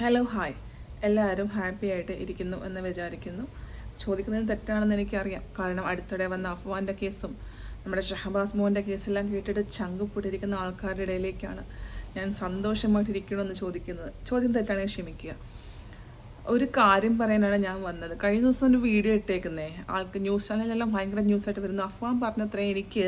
Hello hi എല്ലാവരും happy ആയിട്ട് ഇരിക്കുന്നു എന്ന് വിചാരിക്കുന്നു. ചോദിക്കുന്നത് തെറ്റാണെന്ന് എനിക്കറിയാം. കാരണം അടുത്തിടെ വന്ന അഫ്വാന്റെ കേസും നമ്മുടെ ഷഹബാസ് മോന്റെ കേസെല്ലാം കേട്ടിട്ട് ചങ്ക് പൊട്ടിരിക്കുന്ന ആൾക്കാരുടെ ഇടയിലേക്കാണ് ഞാൻ സന്തോഷമായിട്ടിരിക്കണമെന്ന് ചോദിക്കുന്നത്. ചോദ്യം തെറ്റാണെങ്കിൽ ക്ഷമിക്കുക. ഒരു കാര്യം പറയാനാണ് ഞാൻ വന്നത്. കഴിഞ്ഞ ദിവസം ഒരു വീഡിയോ ഇട്ടേക്കുന്നേ. ആൾക്ക് ന്യൂസ് ചാനലിലെല്ലാം ഭയങ്കര ന്യൂസായിട്ട് വരുന്നു. അഫ്വാൻ പറഞ്ഞത്രേ എനിക്ക്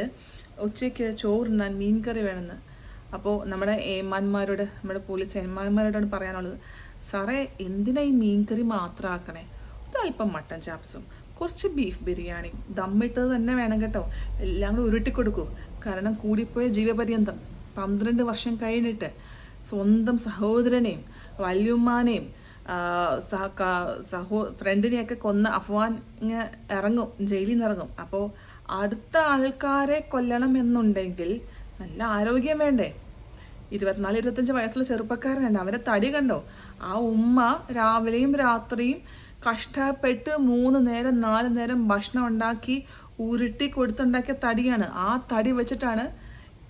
ഉച്ചയ്ക്ക് ചോറുണ്ണാൻ മീൻ കറി വേണമെന്ന്. അപ്പോൾ നമ്മുടെ ഏമാന്മാരോട് നമ്മുടെ പോലീസ് ഏമാന്മാരോടാണ് പറയാനുള്ളത്. സാറേ എന്തിനാ ഈ മീൻ കറി മാത്രം ആക്കണേ ഒരല്പം മട്ടൻ ചാപ്സും കുറച്ച് ബീഫ് ബിരിയാണി ദമ്മിട്ടത് തന്നെ വേണം കേട്ടോ. എല്ലാം കൂടെ ഉരുട്ടി കൊടുക്കൂ കാരണം കൂടിപ്പോയ ജീവപര്യന്തം പന്ത്രണ്ട് വർഷം കഴിഞ്ഞിട്ട് സ്വന്തം സഹോദരനെയും വല്യുമ്മാനെയും സഹ- ഫ്രണ്ടിനെയൊക്കെ കൊന്ന അഫ്വാൻ ഇറങ്ങും ജയിലിൽ നിന്ന് ഇറങ്ങും. അപ്പോൾ അടുത്ത ആൾക്കാരെ കൊല്ലണം എന്നുണ്ടെങ്കിൽ നല്ല ആരോഗ്യം വേണ്ടേ? ഇരുപത്തിനാല് ഇരുപത്തഞ്ച് വയസ്സുള്ള ചെറുപ്പക്കാരനുണ്ട്. അവന്റെ തടി കണ്ടോ? ആ ഉമ്മ രാവിലെയും രാത്രിയും കഷ്ടപ്പെട്ട് മൂന്ന് നേരം നാല് നേരം ഭക്ഷണം ഉണ്ടാക്കി ഉരുട്ടി കൊടുത്തുണ്ടാക്കിയ തടിയാണ്. ആ തടി വെച്ചിട്ടാണ്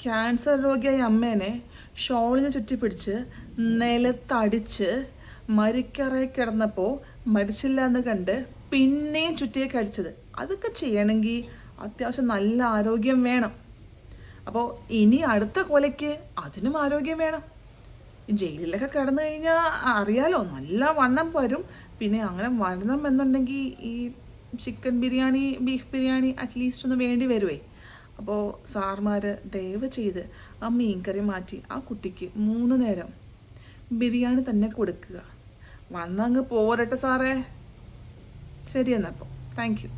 ക്യാൻസർ രോഗിയായ അമ്മേനെ ഷോളിനെ ചുറ്റിപ്പിടിച്ച് നിലത്തടിച്ച് മരിക്കറയിൽ കിടന്നപ്പോൾ മരിച്ചില്ല എന്ന് കണ്ട് പിന്നെയും ചുറ്റിയൊക്കെ അടിച്ചത് അതൊക്കെ ചെയ്യണമെങ്കിൽ അത്യാവശ്യം നല്ല ആരോഗ്യം വേണം. അപ്പോൾ ഇനി അടുത്ത കൊലയ്ക്ക് അതിനും ആരോഗ്യം വേണം. ജയിലിലൊക്കെ കിടന്നു കഴിഞ്ഞാൽ അറിയാലോ നല്ല വണ്ണം വരും. പിന്നെ അങ്ങനെ വരണം എന്നുണ്ടെങ്കിൽ ഈ chicken biryani beef biryani at least ഒന്ന് വേണ്ടി വരുവേ. അപ്പോൾ സാർമാർ ദയവ് ചെയ്ത് ആ മീൻകറി മാറ്റി ആ കുട്ടിക്ക് മൂന്ന് നേരം ബിരിയാണി തന്നെ കൊടുക്കുക. വന്നങ്ങ് പോരട്ടെ സാറേ. ശരി എന്നപ്പോൾ താങ്ക് യു